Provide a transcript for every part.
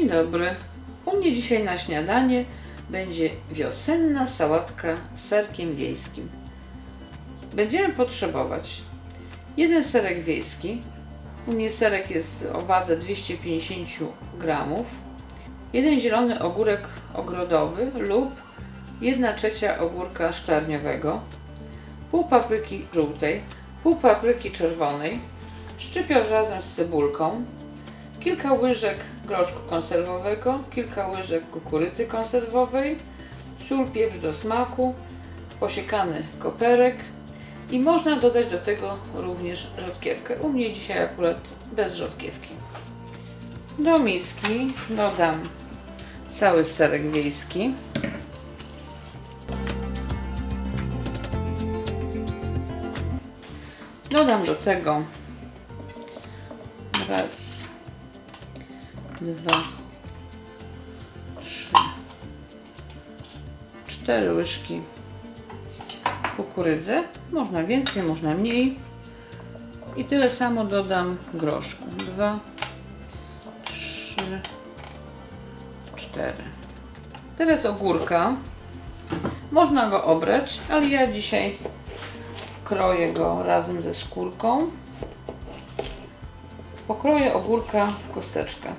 dobry. U mnie dzisiaj na śniadanie będzie wiosenna sałatka z serkiem wiejskim. Będziemy potrzebować jeden serek wiejski. U mnie serek jest o wadze 250 gramów. Jeden zielony ogórek ogrodowy lub 1 trzecia ogórka szklarniowego. Pół papryki żółtej, pół papryki czerwonej, szczypior razem z cebulką, kilka łyżek groszku konserwowego, kilka łyżek kukurydzy konserwowej, sól, pieprz do smaku, posiekany koperek i można dodać do tego również rzodkiewkę. U mnie dzisiaj akurat bez rzodkiewki. Do miski dodam cały serek wiejski. Dodam do tego raz, dwa, trzy, cztery łyżki kukurydzy. Można więcej, można mniej. I tyle samo dodam groszku. Dwa, trzy, cztery. Teraz ogórka. Można go obrać, ale ja dzisiaj kroję go razem ze skórką. Pokroję ogórka w kosteczkę.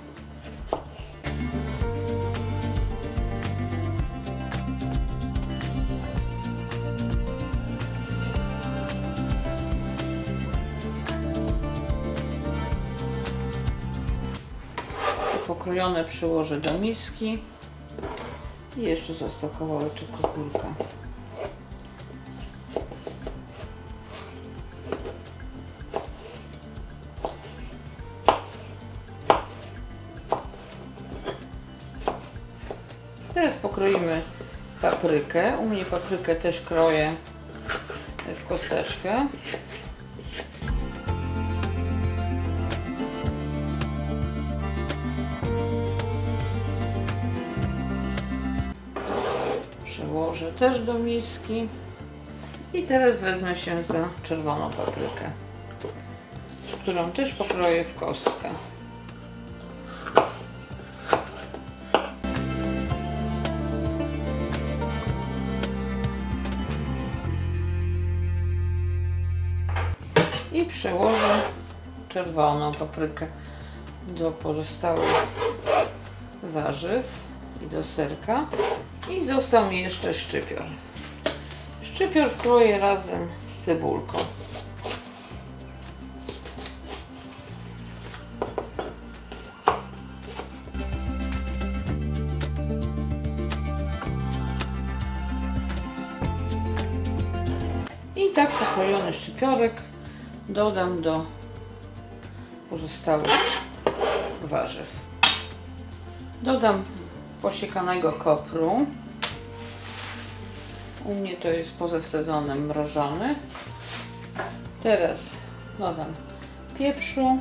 Pokrojone przyłożę do miski. I jeszcze został kawałeczek ogórka. Teraz pokroimy paprykę. U mnie paprykę też kroję w kosteczkę. Przełożę też do miski. I teraz wezmę się za czerwoną paprykę, którą też pokroję w kostkę. I przełożę czerwoną paprykę do pozostałych warzyw i do serka. I został mi jeszcze szczypior. Szczypior wkroję razem z cebulką. I tak pokrojony szczypiorek dodam do pozostałych warzyw. Dodam posiekanego kopru. U mnie to jest poza sezonem mrożony. Teraz dodam pieprzu,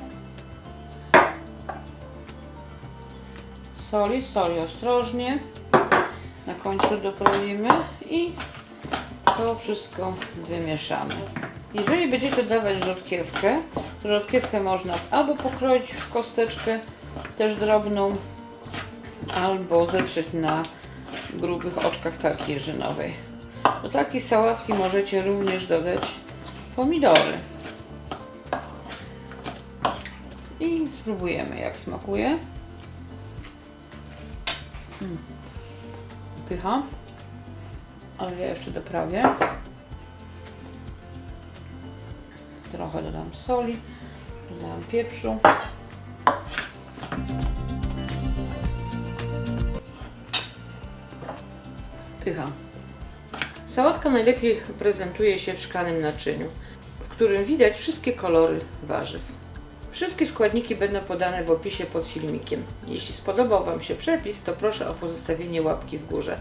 soli, soli ostrożnie. Na końcu doprowimy i to wszystko wymieszamy. Jeżeli będziecie dawać rzodkiewkę, rzodkiewkę można albo pokroić w kosteczkę, też drobną, albo zetrzeć na grubych oczkach tarki jeżynowej. Do takiej sałatki możecie również dodać pomidory. I spróbujemy jak smakuje. Mm. Pycha. Ale ja jeszcze doprawię. Trochę dodam soli, dodam pieprzu. Pycha. Sałatka najlepiej prezentuje się w szklanym naczyniu, w którym widać wszystkie kolory warzyw. Wszystkie składniki będą podane w opisie pod filmikiem. Jeśli spodobał Wam się przepis, to proszę o pozostawienie łapki w górze.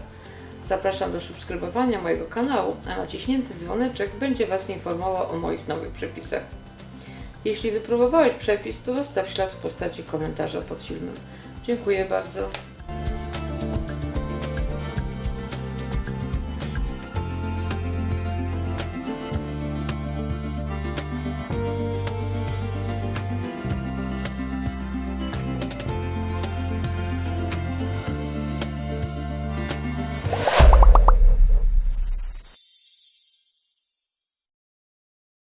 Zapraszam do subskrybowania mojego kanału, a naciśnięty dzwoneczek będzie Was informował o moich nowych przepisach. Jeśli wypróbowałeś przepis, to zostaw ślad w postaci komentarza pod filmem. Dziękuję bardzo.